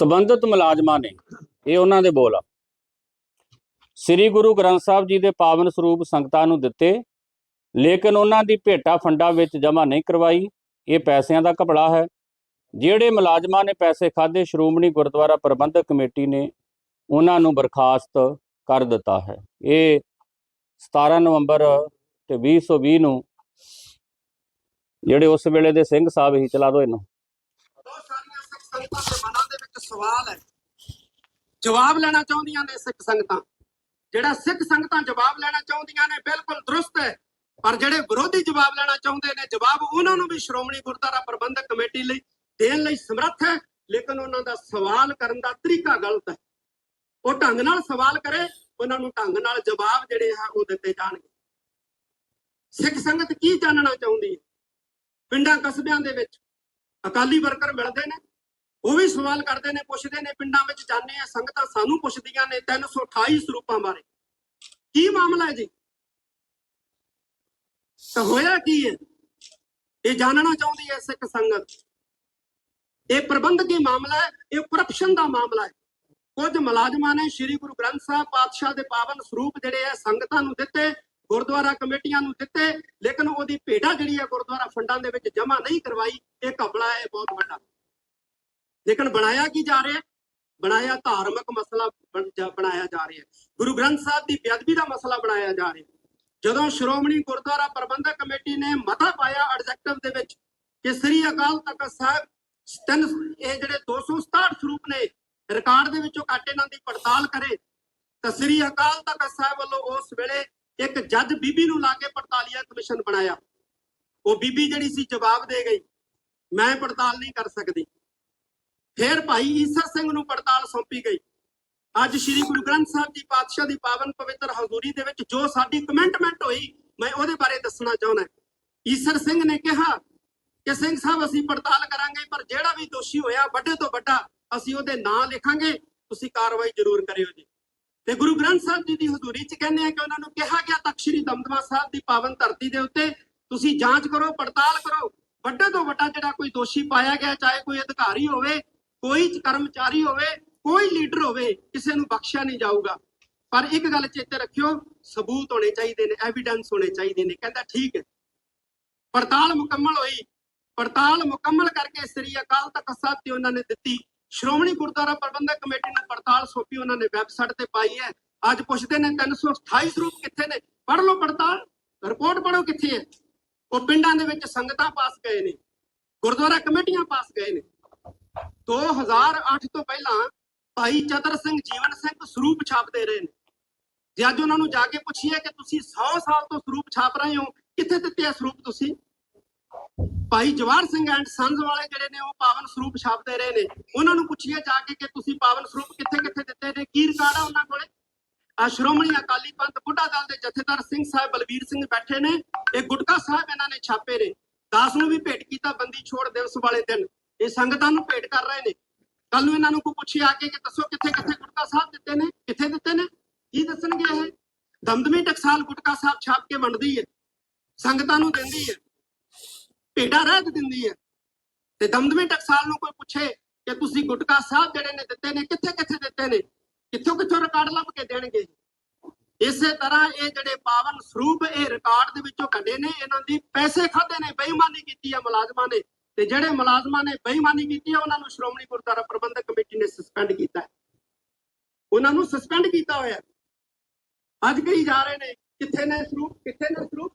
ਸਬੰਧਤ ਮੁਲਾਜ਼ਮਾਂ ਨੇ ਇਹ ਉਹਨਾਂ ਦੇ ਬੋਲ ਆ। ਸ੍ਰੀ ਗੁਰੂ ਗ੍ਰੰਥ ਸਾਹਿਬ ਜੀ ਦੇ ਪਾਵਨ ਸਰੂਪ ਸੰਗਤਾਂ ਨੂੰ ਦਿੱਤੇ, ਲੇਕਿਨ ਉਹਨਾਂ ਦੀ ਭੇਟਾ ਫੰਡਾਂ ਵਿੱਚ ਜਮ੍ਹਾਂ ਨਹੀਂ ਕਰਵਾਈ। ਇਹ ਪੈਸਿਆਂ ਦਾ ਘਪਲਾ ਹੈ। ਜਿਹੜੇ ਮੁਲਾਜ਼ਮਾਂ ਨੇ ਪੈਸੇ ਖਾਦੇ ਸ਼੍ਰੋਮਣੀ ਗੁਰਦੁਆਰਾ ਪ੍ਰਬੰਧਕ ਕਮੇਟੀ ਨੇ ਉਹਨਾਂ ਨੂੰ ਬਰਖਾਸਤ ਕਰ ਦਿੱਤਾ ਹੈ। ਇਹ 17 ਨਵੰਬਰ ਤੇ 2020 ਨੂੰ ਜਿਹੜੇ ਉਸ ਵੇਲੇ ਦੇ ਸਿੰਘ ਸਾਹਿਬ ਹੀ ਚਲਾ ਦੋ ਇਹਨੂੰ। ਸੰਗਤਾਂ ਦੇ ਮਨਾਂ ਦੇ ਵਿੱਚ ਸਵਾਲ ਹੈ। ਜਵਾਬ ਲੈਣਾ ਚਾਹੁੰਦੀਆਂ ਨੇ ਸਿੱਖ ਸੰਗਤਾਂ। ਜਿਹੜਾ ਸਿੱਖ ਸੰਗਤਾਂ ਜਵਾਬ ਲੈਣਾ ਚਾਹੁੰਦੀਆਂ ਨੇ ਬਿਲਕੁਲ ਦਰੁਸਤ ਹੈ। ਪਰ ਜਿਹੜੇ ਵਿਰੋਧੀ ਜਵਾਬ ਲੈਣਾ ਚਾਹੁੰਦੇ ਨੇ, ਜਵਾਬ ਉਹਨਾਂ ਨੂੰ ਵੀ ਸ਼੍ਰੋਮਣੀ ਗੁਰਦੁਆਰਾ ਪ੍ਰਬੰਧਕ ਕਮੇਟੀ ਲਈ ਦੇਣ ਲਈ ਸਮਰੱਥ ਹੈ। ਲੇਕਿਨ ਉਹਨਾਂ ਦਾ ਸਵਾਲ ਕਰਨ ਦਾ ਤਰੀਕਾ ਗਲਤ ਹੈ। ਉਹ ਢੰਗ ਨਾਲ ਸਵਾਲ ਕਰੇ, ਉਹਨਾਂ ਨੂੰ ਢੰਗ ਨਾਲ ਜਵਾਬ ਜਿਹੜੇ ਆ ਉਹ ਦਿੱਤੇ ਜਾਣਗੇ। ਸਿੱਖ ਸੰਗਤ ਕੀ ਜਾਣਨਾ ਚਾਹੁੰਦੀ ਹੈ? ਪਿੰਡਾਂ ਕਸਬਿਆਂ ਦੇ ਵਿੱਚ ਅਕਾਲੀ ਵਰਕਰ ਮਿਲਦੇ ਨੇ। ਉਹ ਵੀ ਸਵਾਲ ਕਰਦੇ ਨੇ, ਪੁੱਛਦੇ ਨੇ, ਪਿੰਡਾਂ ਵਿੱਚ ਜਾਂਦੇ ਆ, ਸੰਗਤਾਂ ਸਾਨੂੰ ਪੁੱਛਦੀਆਂ ਨੇ 328 ਸਰੂਪਾਂ ਬਾਰੇ। ਕੀ ਮਾਮਲਾ ਹੈ ਜੀ? ਤਾਂ ਹੋਇਆ ਕੀ ਹੈ? ਇਹ ਜਾਣਨਾ ਚਾਹੁੰਦੀ ਹੈ ਸਿੱਖ ਸੰਗਤ। ਇਹ ਪ੍ਰਬੰਧਕੀ ਮਾਮਲਾ ਹੈ, ਇਹ ਕਰਪਸ਼ਨ ਦਾ ਮਾਮਲਾ ਹੈ। ਕੁਝ ਮੁਲਾਜ਼ਮਾਂ ਨੇ ਸ੍ਰੀ ਗੁਰੂ ਗ੍ਰੰਥ ਸਾਹਿਬ ਪਾਤਸ਼ਾਹ ਦੇ ਪਾਵਨ ਸਰੂਪ ਜਿਹੜੇ ਆ, ਸੰਗਤਾਂ ਨੂੰ ਦਿੱਤੇ, ਗੁਰਦੁਆਰਾ ਕਮੇਟੀਆਂ ਨੂੰ ਦਿੱਤੇ, ਲੇਕਿਨ ਉਹਦੀ ਭੇਡਾ ਜਿਹੜੀ ਹੈ ਗੁਰਦੁਆਰਾ ਫੰਡਾਂ ਦੇ ਵਿੱਚ ਜਮ੍ਹਾਂ ਨਹੀਂ ਕਰਵਾਈ, ਇਹ ਘਪਲਾ ਹੈ ਬਹੁਤ ਵੱਡਾ। ਲੇਕਿਨ ਬਣਾਇਆ ਕੀ ਜਾ ਰਿਹਾ ਹੈ? ਬਣਾਇਆ ਧਾਰਮਿਕ ਮਸਲਾ ਬਣ- ਬਣਾਇਆ ਜਾ ਰਿਹਾ ਹੈ। ਗੁਰੂ ਗ੍ਰੰਥ ਸਾਹਿਬ ਦੀ ਬੇਅਦਬੀ ਦਾ ਮਸਲਾ ਬਣਾਇਆ ਜਾ ਰਿਹਾ ਹੈ। ਜਦੋਂ ਸ਼੍ਰੋਮਣੀ ਗੁਰਦੁਆਰਾ ਪ੍ਰਬੰਧਕ ਕਮੇਟੀ ਨੇ ਮਤਾ ਪਾਇਆ ਐਡਜੈਕਟਿਵ ਦੇ ਵਿੱਚ ਕਿ ਸ੍ਰੀ ਅਕਾਲ ਤਖਤ ਸਾਹਿਬ ਤਿੰਨ ਇਹ ਜਿਹੜੇ 267 ਸਰੂਪ ਨੇ ਰਿਕਾਰਡ ਦੇ ਵਿੱਚੋਂ ਕੱਟ ਇਹਨਾਂ ਦੀ ਪੜਤਾਲ ਕਰੇ, ਤਾਂ ਸ੍ਰੀ ਅਕਾਲ ਤਖਤ ਸਾਹਿਬ ਵੱਲੋਂ ਉਸ ਵੇਲੇ ਇੱਕ ਜੱਜ ਬੀਬੀ ਨੂੰ ਲਾ ਕੇ ਪੜਤਾਲੀਆ ਕਮਿਸ਼ਨ ਬਣਾਇਆ। ਉਹ ਬੀਬੀ ਜਿਹੜੀ ਸੀ ਜਵਾਬ ਦੇ ਗਈ, ਮੈਂ ਪੜਤਾਲ ਨਹੀਂ ਕਰ ਸਕਦੀ। ਫਿਰ ਭਾਈ ਈਸਰ ਸਿੰਘ ਨੂੰ ਪੜਤਾਲ ਸੌਂਪੀ ਗਈ। ਅੱਜ ਸ੍ਰੀ ਗੁਰੂ ਗ੍ਰੰਥ ਸਾਹਿਬ ਜੀ ਪਾਤਸ਼ਾਹ ਦੀ ਪਾਵਨ ਪਵਿੱਤਰ ਹਜ਼ੂਰੀ ਦੇ ਵਿੱਚ ਜੋ ਸਾਡੀ ਕਮੈਂਟਮੈਂਟ ਹੋਈ, ਮੈਂ ਉਹਦੇ ਬਾਰੇ ਦੱਸਣਾ ਚਾਹੁੰਦਾ ਈਸਰ ਸਿੰਘ ਨੇ ਕਿਹਾ ਕਿ ਸਿੰਘ ਸਾਹਿਬ, ਅਸੀਂ ਪੜਤਾਲ ਕਰਾਂਗੇ, ਪਰ ਜਿਹੜਾ ਵੀ ਦੋਸ਼ੀ ਹੋਇਆ, ਵੱਡੇ ਤੋਂ ਵੱਡਾ ਅਸੀਂ ਉਹਦੇ ਨਾਂ ਲਿਖਾਂਗੇ। ਤੁਸੀਂ ਕਾਰਵਾਈ ਜ਼ਰੂਰ ਕਰਿਓ ਜੀ। ਤੇ ਗੁਰੂ ਗ੍ਰੰਥ ਸਾਹਿਬ ਜੀ ਦੀ ਹਜ਼ੂਰੀ 'ਚ ਕਹਿੰਦੇ ਆ ਕਿ ਉਹਨਾਂ ਨੂੰ ਕਿਹਾ ਗਿਆ, ਤਖਤ ਸ੍ਰੀ ਦਮਦਮਾ ਸਾਹਿਬ ਦੀ ਪਾਵਨ ਧਰਤੀ ਦੇ ਉੱਤੇ ਤੁਸੀਂ ਜਾਂਚ ਕਰੋ, ਪੜਤਾਲ ਕਰੋ। ਵੱਡੇ ਤੋਂ ਵੱਡਾ ਜਿਹੜਾ ਕੋਈ ਦੋਸ਼ੀ ਪਾਇਆ ਗਿਆ, ਚਾਹੇ ਕੋਈ ਅਧਿਕਾਰੀ ਹੋਵੇ ਕੋਈ ਕਰਮਚਾਰੀ ਹੋਵੇ, ਕੋਈ ਲੀਡਰ ਹੋਵੇ, ਕਿਸੇ ਨੂੰ ਬਖਸ਼ਿਆ ਨਹੀਂ ਜਾਊਗਾ। ਪਰ ਇੱਕ ਗੱਲ ਚੇਤੇ ਰੱਖਿਓ, ਸਬੂਤ ਹੋਣੇ ਚਾਹੀਦੇ ਨੇ ਐਵੀਡੈਂਸ ਹੋਣੇ ਚਾਹੀਦੇ ਨੇ। ਕਹਿੰਦਾ ਠੀਕ ਹੈ। ਪੜਤਾਲ ਮੁਕੰਮਲ ਹੋਈ। ਪੜਤਾਲ ਮੁਕੰਮਲ ਕਰਕੇ ਸ੍ਰੀ ਅਕਾਲ ਤਖਤ ਸਾਹਿਬ ਤੇ ਉਹਨਾਂ ਨੇ ਦਿੱਤੀ। ਸ਼੍ਰੋਮਣੀ ਗੁਰਦੁਆਰਾ ਪ੍ਰਬੰਧਕ ਕਮੇਟੀ ਨੂੰ ਪੜਤਾਲ ਸੌਂਪੀ, ਉਹਨਾਂ ਨੇ ਵੈਬਸਾਈਟ ਤੇ ਪਾਈ ਹੈ। ਅੱਜ ਪੁੱਛਦੇ ਨੇ 328 ਸਰੂਪ ਕਿੱਥੇ ਨੇ? ਪੜ੍ਹ ਲਓ ਪੜਤਾਲ। ਰਿਪੋਰਟ ਪੜ੍ਹੋ ਕਿੱਥੇ ਹੈ। ਉਹ ਪਿੰਡਾਂ ਦੇ ਵਿੱਚ ਸੰਗਤਾਂ ਪਾਸ ਗਏ ਨੇ। ਗੁਰਦੁਆਰਾ ਕਮੇਟੀਆਂ ਪਾਸ ਗਏ ਨੇ। 2008 ਤੋਂ ਪਹਿਲਾਂ ਭਾਈ ਚਤਰ ਸਿੰਘ, ਜੀਵਨ ਸਿੰਘ ਸਰੂਪ ਛਾਪਦੇ ਰਹੇ ਨੇ। ਜੇ ਅੱਜ ਉਹਨਾਂ ਨੂੰ ਜਾ ਕੇ ਪੁੱਛੀਏ ਕਿ ਤੁਸੀਂ 100 ਸਾਲ ਤੋਂ ਸਰੂਪ ਛਾਪ ਰਹੇ ਹੋ, ਕਿੱਥੇ ਦਿੱਤੇ ਆ ਸਰੂਪ ਤੁਸੀਂ? ਭਾਈ ਜਵਾਹਰ ਸਿੰਘ ਐਂਡ ਸੰਸ ਵਾਲੇ ਜਿਹੜੇ ਨੇ, ਉਹ ਪਾਵਨ ਸਰੂਪ ਛਾਪਦੇ ਰਹੇ ਨੇ। ਉਹਨਾਂ ਨੂੰ ਪੁੱਛੀਏ ਜਾ ਕੇ ਕਿ ਤੁਸੀਂ ਪਾਵਨ ਸਰੂਪ ਕਿੱਥੇ ਕਿੱਥੇ ਦਿੱਤੇ ਨੇ? ਕੀ ਰਿਕਾਰਡ ਆ ਉਹਨਾਂ ਕੋਲੇ? ਆ ਸ਼੍ਰੋਮਣੀ ਅਕਾਲੀ ਪੰਥ ਬੁੱਢਾ ਦਲ ਦੇ ਜਥੇਦਾਰ ਸਿੰਘ ਸਾਹਿਬ ਬਲਬੀਰ ਸਿੰਘ ਬੈਠੇ ਨੇ। ਇਹ ਗੁਟਕਾ ਸਾਹਿਬ ਇਹਨਾਂ ਨੇ ਛਾਪੇ ਨੇ। ਦਾਸ ਨੂੰ ਵੀ ਭੇਟ ਕੀਤਾ ਬੰਦੀ ਛੋੜ ਦਿਵਸ ਵਾਲੇ ਦਿਨ। ਇਹ ਸੰਗਤਾਂ ਨੂੰ ਭੇਟ ਕਰ ਰਹੇ ਨੇ। ਕੱਲ ਨੂੰ ਇਹਨਾਂ ਨੂੰ ਕੋਈ ਪੁੱਛੀ ਆ ਕੇ ਕਿ ਦੱਸੋ ਕਿੱਥੇ ਕਿੱਥੇ ਗੁਟਕਾ ਸਾਹਿਬ ਦਿੱਤੇ ਨੇ, ਕਿੱਥੇ ਦਿੱਤੇ ਨੇ? ਕੀ ਦੱਸਣਗੇ ਇਹ? ਦਮਦਮੀ ਟਕਸਾਲ ਗੁਟਕਾ ਸਾਹਿਬ ਛਾਪ ਕੇ ਵੰਡਦੀ ਹੈ। ਸੰਗਤਾਂ ਨੂੰ ਦਿੰਦੀ ਹੈ। ਭੇਡਾਂ ਰਹਿਤ ਦਿੰਦੀ ਹੈ। ਤੇ ਦਮਦਮੀ ਟਕਸਾਲ ਨੂੰ ਕੋਈ ਪੁੱਛੇ ਕਿ ਤੁਸੀਂ ਗੁਟਕਾ ਸਾਹਿਬ ਜਿਹੜੇ ਨੇ ਦਿੱਤੇ ਨੇ, ਕਿੱਥੇ ਕਿੱਥੇ ਦਿੱਤੇ ਨੇ? ਕਿੱਥੋਂ ਕਿੱਥੋਂ ਰਿਕਾਰਡ ਲੱਭ ਕੇ ਦੇਣਗੇ? ਇਸੇ ਤਰ੍ਹਾਂ ਇਹ ਜਿਹੜੇ ਪਾਵਨ ਸਰੂਪ ਇਹ ਰਿਕਾਰਡ ਦੇ ਵਿੱਚੋਂ ਕੱਢੇ ਨੇ, ਇਹਨਾਂ ਦੀ ਪੈਸੇ ਖਾਦੇ ਨੇ, ਬੇਈਮਾਨੀ ਕੀਤੀ ਹੈ ਮੁਲਾਜ਼ਮਾਂ ਨੇ। ਤੇ ਜਿਹੜੇ ਮੁਲਾਜ਼ਮਾਂ ਨੇ ਬੇਈਮਾਨੀ ਕੀਤੀ ਹੈ ਉਹਨਾਂ ਨੂੰ ਸ਼੍ਰੋਮਣੀ ਗੁਰਦੁਆਰਾ ਪ੍ਰਬੰਧਕ ਕਮੇਟੀ ਨੇ ਸਸਪੈਂਡ ਕੀਤਾ। ਹੈ ਉਹਨਾਂ ਨੂੰ ਸਸਪੈਂਡ ਕੀਤਾ ਹੋਇਆ। ਅੱਜ ਕਹੀ ਜਾ ਰਹੇ ਨੇ, ਕਿੱਥੇ ਨੇ ਸਰੂਪ, ਕਿੱਥੇ ਨੇ ਸਰੂਪ?